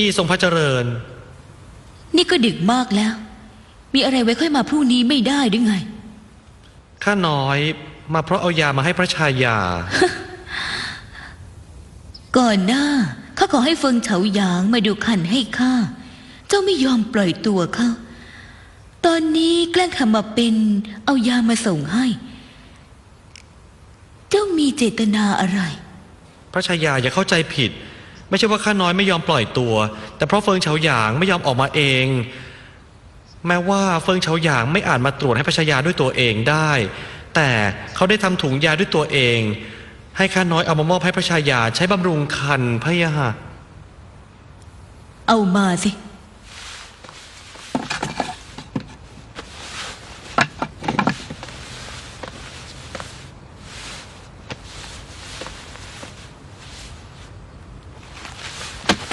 ที่ทรงพระเจริญ นี่ก็ดึกมากแล้ว มีอะไรไว้ค่อยมาพรุ่งนี้ไม่ได้หรือไง ข้าน้อยมาเพราะเอายามาให้พระชายา ก่อนหน้าข้าขอให้เฟิงเฉาหยางมาดูคันให้ข้า เจ้าไม่ยอมปล่อยตัวเขาตอนนี้แกล้งทำมาเป็นเอายามาส่งให้ เจ้ามีเจตนาอะไร พระชายาอย่าเข้าใจผิด ไม่ใช่ว่าข้าน้อยไม่ยอมปล่อยตัว แต่เพราะเฟิงเฉาหยางไม่ยอมออกมาเอง แม้ว่าเฟิงเฉาหยางไม่อาจมาตรวจให้พระชายาด้วยตัวเองได้ แต่เขาได้ทำถุงยาด้วยตัวเอง ให้ข้าน้อยเอามามอบให้พระชายาใช้บำรุงคันพะยะค่ะเอามาสิ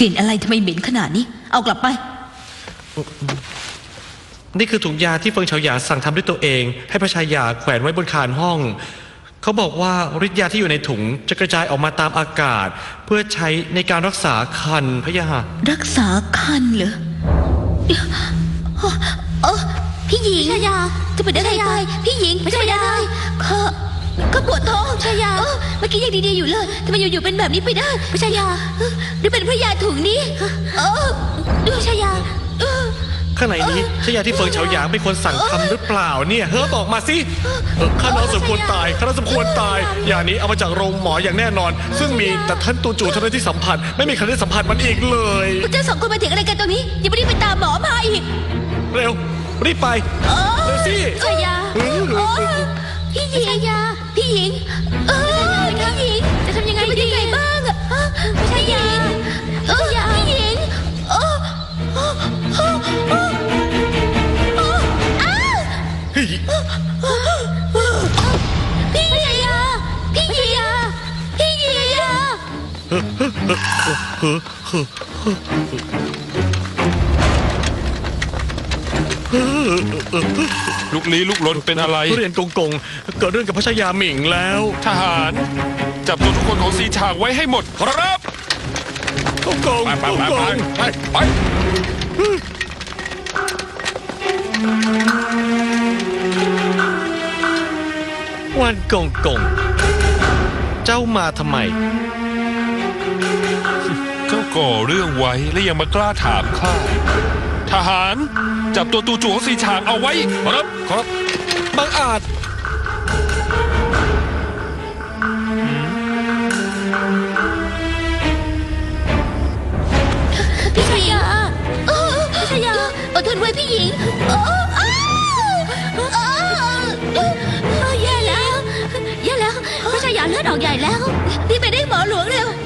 กลิ่นอะไรทำไมเหม็นขนาดนี้ เอากลับไป นี่คือถุงยาที่เฟิงเฉาหยางสั่งทำด้วยตัวเอง ให้พระชายาแขวนไว้บนคานห้อง เขาบอกว่าฤทธิ์ยาที่อยู่ในถุงจะกระจายออกมาตามอากาศ เพื่อใช้ในการรักษาคันพะยะค่ะรักษาคันเหรอเดี๋ยวเออพี่หญิงชายาจะเป็นอะไรไปพี่หญิงจะเป็นอะไรข้า เมื่อกี้ยังดีๆอยู่เลยทำไมอยู่ๆเป็นแบบนี้ไปได้พชายาหรือเป็นพระยาถุงนี้เออดูชายาเออข้างในนี้ใช่ยาที่เฟิงเฉาหยางเป็นคนสั่งทำหรือเปล่าเนี่ยเฮ้อบอกมาสิเออข้าน้องสมควรตายข้าน้องสมควรตายยานี้เอามาจากโรงหมออย่างแน่นอน ซึ่งมีแต่ท่านตูจูเท่านั้นที่สัมผัส ไม่มีใครได้สัมผัสมันอีกเลยพวกเจ้าสองคนมาถึงอะไรกันตรงนี้ยังไม่ได้ไปตามหมอมาอีก เร็วรีบไปเร็วสิชายาพี่หญิงชายาพี่หญิงเออพี่ หญิง จะทำยังไงดีไงบ้างอะชายาเออพี่หญิงเออเฮ้ยพี่ชายาพี่หญิงพี่หญิงลุกลี้ลุกลนเป็นอะไร ทุเรียนกงกง เกิดเรื่องกับพระชายาหมิงแล้ว ทหาร จับตัวทุกคนของสีฉากไว้ให้หมดครับกงกงไปไปกงไปกไปงไปไปวันกงกง เจ้ามาทำไม เจ้าก่อเรื่องไว้และยังมากล้าถามข้าทหาร จับตัวตูจูของสีฉากเอาไว้ ครับครับบังอาจ พี่ชายาเลือดอ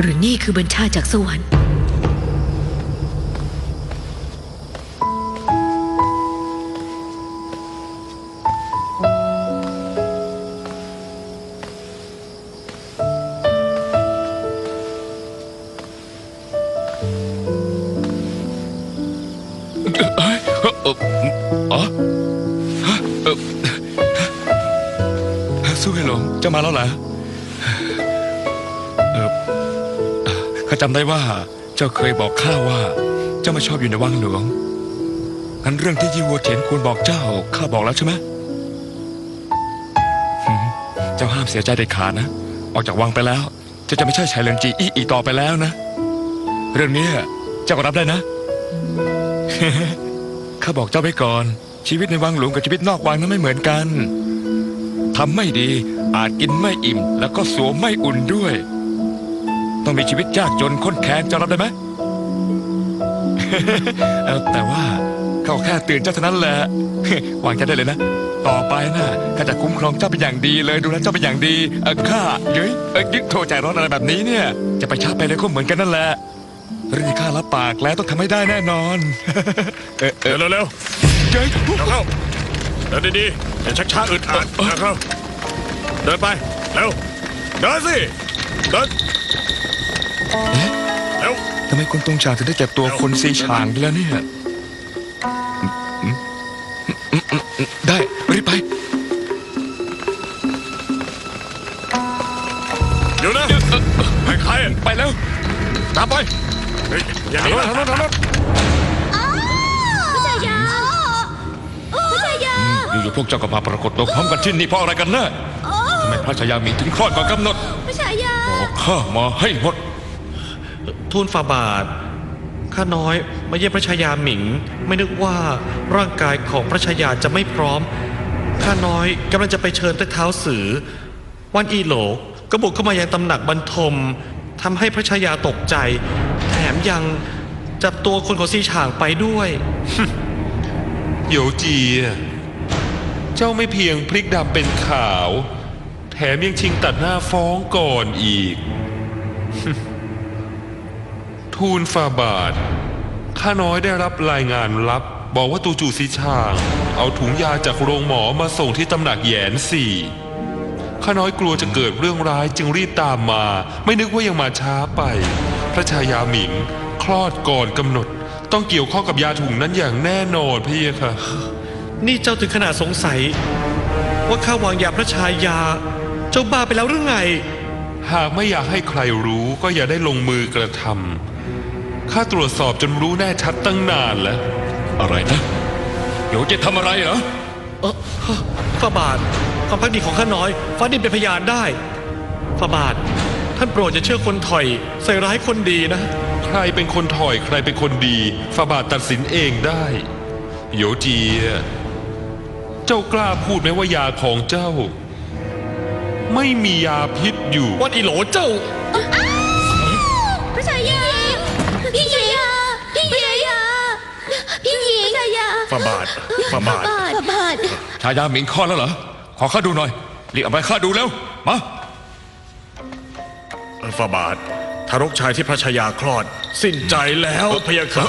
หรือนี่คือบัญชาจากสวรรค์เอ้ยเออเอออ๋อฮะสู้ให้หลงจ้ามาแล้วเหรอาจำได้ว่าเจ้าเคยบอกข้าว่า เจ้าไม่ชอบอยู่ในวังหลวงงั้นเรื่องที่ยี่วัวเถียนควรบอกเจ้าข้าบอกแล้วใช่ไหมเจ้าห้ามเสียใจเด็ดขาดนะ ออกจากวังไปแล้วเจ้าจะไม่ใช่ชายเลินจีอีอีกต่อไปแล้วนะ เรื่องนี้เจ้าก็รับได้นะข้าบอกเจ้าไว้ก่อน ชีวิตในวังหลวงกับชีวิตนอกวังนั้นไม่เหมือนกันทำไม่ดีอาจกินไม่อิ่ม แล้วก็สวมไม่อุ่นด้วย ต้องมีชีวิตยากจนค้นแค้นเจ้ารับได้ไหม เออแต่ว่าเขาแค่เตือนเจ้าเท่านั้นแหละ วางใจได้เลยนะ ต่อไปนะข้าจะคุ้มครองเจ้าเป็นอย่างดีเลยดูแลเจ้าเป็นอย่างดีเออข้าเย้ยเออยึดโทรใจร้อนอะไรแบบนี้เนี่ย จะไปช้าไปเลยก็เหมือนกันนั่นแหละเรื่องที่ข้ารับปากแล้วต้องทำให้ได้แน่นอน เออเออเร็วเร็วเย้ยเร็วเข้าเดินดีๆอย่าชักช้าอึดอัดเร็วเข้าเดินไปเร็วเดินสิเดิน เร็วทำไมคนตรงฉากถึงได้เจ็บตัวคนซีฉางไปแล้วเนี่ยอืมอืมอืมอืมได้ รีบไป เดี๋ยวนะใครใครอะไปแล้ว ตามไปเฮ้ยอย่าหนีนะทางโน้นทางโน้นพระชายาพระชายาอยู่ๆพวกเจ้าก็มาปรากฏตัวพร้อมกันที่นี่เพราะอะไรกันแน่ทำไมพระชายามีถึงคลอดก่อนกำหนดพระชายาบอกข้ามาให้หมด ทูลฝ่าบาท ข้าน้อยมาเยี่ยมพระชายาหมิง ไม่นึกว่าร่างกายของพระชายาจะไม่พร้อม ข้าน้อยกำลังจะไปเชิญใต้เท้าสือ วันอีโหลก็บุกเข้ามายังตำหนักบรรทมทำให้พระชายาตกใจ แถมยังจับตัวคนของซีฉางไปด้วยโยจี เจ้าไม่เพียงพลิกดำเป็นขาว แถมยังชิงตัดหน้าฟ้องก่อนอีก ทูลฟาบาท ข้าน้อยได้รับรายงานลับ บอกว่าตูจูซิชาง เอาถุงยาจากโรงหมอมาส่งที่ตำหนักแหยนสี่ข้าน้อยกลัวจะเกิดเรื่องร้ายจึงรีบตามมา ไม่นึกว่ายังมาช้าไป พระชายาหมิง คลอดก่อนกำหนด ต้องเกี่ยวข้องกับยาถุงนั้นอย่างแน่นอนพี่ค่ะ นี่เจ้าถึงขนาดสงสัย ว่าข้าวางยาพระชายา เจ้าบ้าไปแล้วหรือไง หากไม่อยากให้ใครรู้ก็อย่าได้ลงมือกระทำ ข้าตรวจสอบจนรู้แน่ชัดตั้งนานแล้ว อะไรนะโยจะทำอะไรเหรอเออฝ่าบาทความพักดีของข้าน้อย ฟ้าดินเป็นพยานได้ฝ่าบาท ท่านโปรดอย่าเชื่อคนถอย ใส่ร้ายคนดีนะ ใครเป็นคนถอยใครเป็นคนดีฟาบาทตัดสินเองได้ โยเจียเจ้ากล้าพูดไหมว่ายาของเจ้า ไม่มียาพิษอยู่ วันอีโหลเจ้า งพระชายาฝ่าบาทฝ่าบาท บาทบาทชายาหมิงคลอดแล้วเหรอ ขอข้าดูหน่อยรีบเอาไปข้าดูแล้วมาฝ่าบาททารกชายที่พระชายาคลอด สิ้นใจแล้วพะยะค่ะ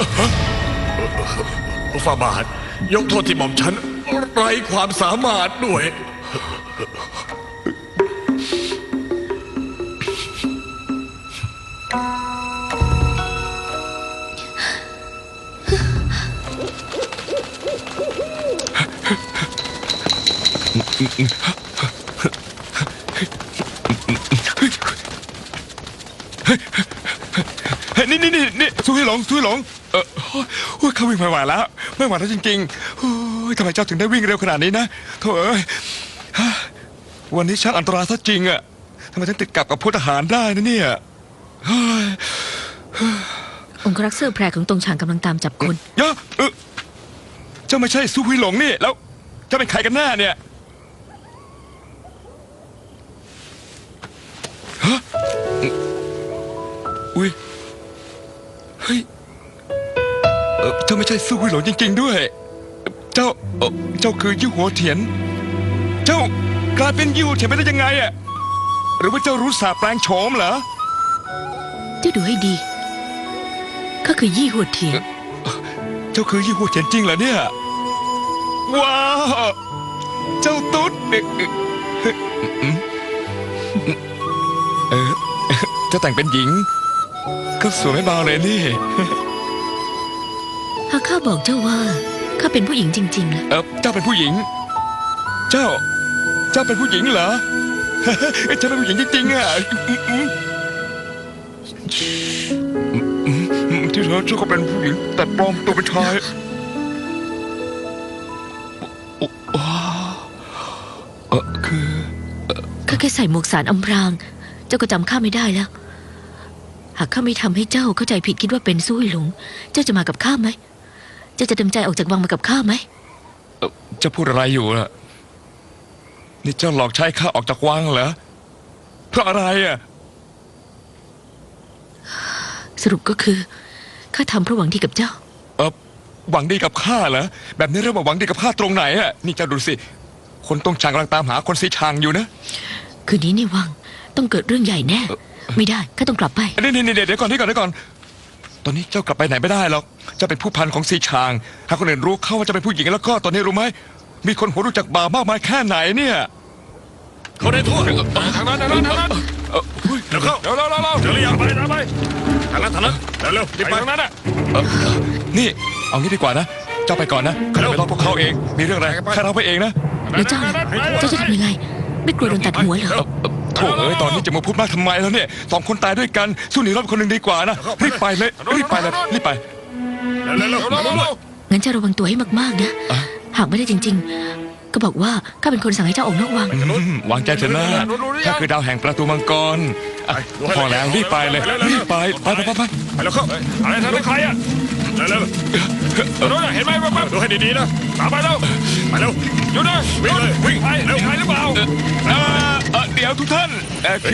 ฝ่าบาท ยกโทษที่หม่อมฉันไร้ความสามารถด้วย เฮ้ยนี่นี่นี่นี่สู้ให้หลงสู้ให้หลงเออโอ้ยโอ้ยข้าวิ่งไม่ไหวแล้ว ไม่ไหวแล้วจริงๆโอ้ยทำไมเจ้าถึงได้วิ่งเร็วขนาดนี้นะโถ่เอ้ยฮะวันนี้ช่างอันตรายซะจริงอะทำไมถึงติดกับกับพลทหารได้นะเนี่ยเฮ้ยองครักษ์เสื้อแพรของตรงฉางกำลังตามจับคน เยอะเออเจ้าไม่ใช่สู้ให้หลงนี่แล้วเจ้าเป็นใครกันแน่เนี่ย อ่อเจ้าไม่ใช่สู้ให้หลงจริง ๆ ด้วย เจ้าเอ่อเจ้าคือยี่หัวเถียน เจ้ากลายเป็นยี่หัวเถียนไปได้ยังไงอะหรือว่าเจ้ารู้สาแปลงโฉมเหรอ เจ้าดูให้ดีข้าคือยี่หัวเทียน เจ้าคือยี่หัวเถียนจริงเหรอเนี่ย ว้าว เจ้าตุ๊ดเอ๊ะเอ๊ะเอ๊ะอืมเออเจ้าแต่งเป็นหญิง ก็สวยไม่เบาเลยนี่หากข้าบอกเจ้าว่าข้าเป็นผู้หญิงจริงๆล่ะเออเจ้าเป็นผู้หญิง เจ้า เจ้าเป็นผู้หญิงเหรอ เจ้าเป็นผู้หญิงจริงๆอะอืมอืมอืมอืมที่เธอเจ้าก็เป็นผู้หญิง แต่ปลอมตัวเป็นชายโอ้โอ้เออคือข้าแค่ใส่หมวกสารอำพราง เจ้าก็จำข้าไม่ได้แล้ว หากข้าไม่ทำให้เจ้าเข้าใจผิดคิดว่าเป็นซุ้ยหลง เจ้าจะมากับข้าไหม เจ้าจะเต็มใจออกจากวังมากับข้าไหม เอ่อเจะพูดอะไรอยู่ล่ะ นี่เจ้าหลอกใช้ข้าออกจากวังเหรอ เพราะอะไรอะ สรุปก็คือข้าทำเพราะหวังดีกับเจ้า เออหวังดีกับข้าเหรอ แบบนี้เรียกว่าหวังดีกับข้าตรงไหนอะ นี่เจ้าดูสิ คนต้องช่างกำลังตามหาคนสีชางอยู่นะ คืนนี้นี่วังต้องเกิดเรื่องใหญ่แน่ ไม่ได้ข้าต้องกลับไปนี่นี่นี่เดี๋ยวก่อนนี่ก่อนเดี๋ยวก่อน ตอนนี้เจ้ากลับไปไหนไม่ได้หรอกเจ้าเป็นผู้พันของสีชาง หากคนอื่นรู้เข้าว่าเจะเป็นผู้หญิงแล้วก็ตอนนี้รู้ไหม มีคนหัวรู้จักบ่ามากมายแค่ไหนเนี่ย เขาได้ทั่วทางนั้นทางนั้นทางนั้นเอ่อเฮ้ยเดี๋ยวเข้าเร็วเร็วเร็วเร็วเดี๋ยวเรียกไปนะไปทางนั้นทางนั้นเร็วเร็วรีบไปไปทางนั้นอะเอ่อนี่ เอางี้ดีกว่านะ เจ้าไปก่อนนะข้าจะไปรอพวกเขาเอง มีเรื่องอะไรข้ารับไปเองนะ แล้วเจ้าล่ะเจ้าจะทำยังไง ไม่กลัวโดนตัดหัวเหรอเอ่อเอ่อ โถ่เอ้ยตอนนี้จะมาพูดมากทำไมแล้วเนี่ยสองคนตายด้วยกันสู้หนีรอดคนหนึ่งดีกว่านะรีบไปเลยรีบไปเลยรีบไปเร็วเร็วเร็วเร็วเร็วเร็วงั้นเจ้าระวังตัวให้มากๆนะอะหากไม่ได้จริง ๆ ก็บอกว่าข้าเป็นคนสั่งให้เจ้าออกนอกวังอืมวางใจเถอะนะถ้าคือดาวแห่งประตูมังกรอะพอแล้วรีบไปเลยรีบไปไปไปไปไปไปแล้วเข้าอะไรทางนั้นใครอะเร็วเร็วโน้นน่ะเห็นไหมแป๊บดูให้ดีๆนะๆตามไปแล้วไปเร็ว หยุดนะวิ่งเลยวิ่งใครเร็วใครหรือเปล่าเอ่อเอ่อเดี๋ยวทุกท่านเอ่อคือ